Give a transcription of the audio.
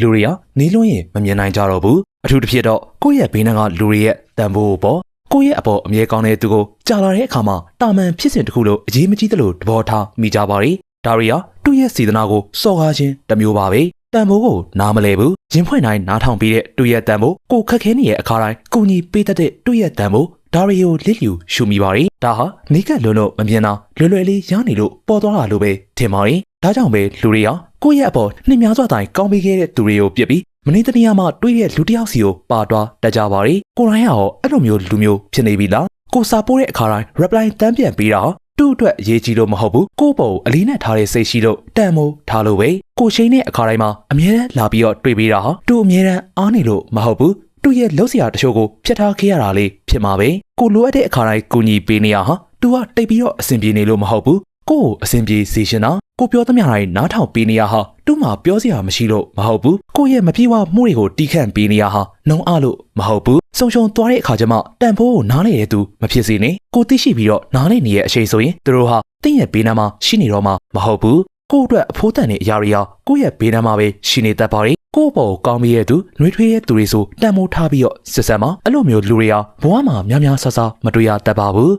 လူတွေဟာနေလွန်းရင်မမြင်နိုင်ကြတော့ဘူးအထူးတစ်ဖြစ်တော့ကိုယ့်ရဲ့ဘေးနားကလူတွေရဲ့တန်ဖိုးပေါ်ကိုယ့်ရဲ့အပေါ်အမြဲကောင်းတဲ့သူကိုကြာလာတဲ့အခါမှာတာမန်ဖြစ်စဉ်တစ်ခုလို့အရေးမကြီးသလိုသဘောထားမိကြပါရီဒါရီဟာသူ့ရဲ့စေတနာကိုစော်ကားခြင်းတစ်မျိုးပါပဲတန်ဖိုးကိုနားမလဲဘူးရင်ဖွင့်တိုင်းနားထောင်ပြီးတဲ့သူ့ရဲ့တန်ဖိုးကိုခက်ခဲနေတဲ့အခါတိုင်းကိုကြီးပေးတတ်တဲ့သူ့ရဲ့တန်ဖိုးဒါရီကိုလစ်လျူရှုမိပါရီဒါဟာနေကလွန်းလို့မမြင်တာလွယ်လွယ်လေးရနေလို့ပေါ်သွားတာလို့ပဲထင်ပါရီ ဒါကြောင့်ပဲလူတွေဟာကိုယ့်ရဲ့အပေါ်နှိမ့်များစွာတိုင်းကောင်းပေးခဲ့တဲ့သူတွေကိုပြစ်ပြီးမနေ့တနေ့မှတွေးတဲ့လူတစ်ယောက်စီကိုပါသွားတတ်ကြပါရီကိုရိုင်းဟာရောအဲ့လိုမျိုးလူမျိုးဖြစ်နေပြီလားကိုစာပိုးတဲ့အခါတိုင်း reply တန်းပြန်ပေးတာဟာသူ့အတွက်အရေးကြီးလို့မဟုတ်ဘူးကိုယ့်ပုံအလေးနဲ့ထားတဲ့စိတ်ရှိလို့တန်မိုးထားလို့ပဲကိုရှိန်တဲ့အခါတိုင်းမှာအမြဲတမ်းလာပြီးတော့တွေ့ပေးတာဟာသူ့အမြဲတမ်းအားနေလို့မဟုတ်ဘူးသူ့ရဲ့လှုပ်ရှားတချို့ကိုဖျက်ထားခဲ့ရတာလေးဖြစ်မှာပဲကိုလိုအပ်တဲ့အခါတိုင်းကိုညီပေးနေရဟာသူကတိတ်ပြီးတော့အဆင်ပြေနေလို့မဟုတ်ဘူးကို့ကိုအဆင်ပြေစေရှင်တာ ကိုပြောသမျှတိုင်းနားထောင်ပေးနေရဟာသူ့မှာပြောစရာမရှိလို့မဟုတ်ဘူးကိုရဲ့မပြေဝမှုတွေကိုတီးခန့်ပေးနေရဟာနှုံအားလို့မဟုတ်ဘူးဆုံရှုံသွားတဲ့အခါကျမှတန်ဖိုးကိုနားနေတဲ့သူမဖြစ်စေနဲ့ကိုသိရှိပြီးတော့နားနေနေရဲ့အချိန်ဆိုရင်သူတို့ဟာတင့်ရဲ့ဘေးနားမှာရှိနေတော့မှမဟုတ်ဘူးကို့အတွက်အဖိုးတန်တဲ့အရာတွေဟာကိုယ့်ရဲ့ဘေးနားမှာပဲရှိနေတတ်ပါလေကိုယ့်ဘောကိုကောင်းပြီးရဲ့သူနှွေးထွေးရဲ့သူတွေဆိုတန်မိုးထားပြီးတော့စစ်ဆက်မှာအဲ့လိုမျိုးလူတွေဟာဘဝမှာများများဆဆမတွေ့ရတတ်ပါဘူး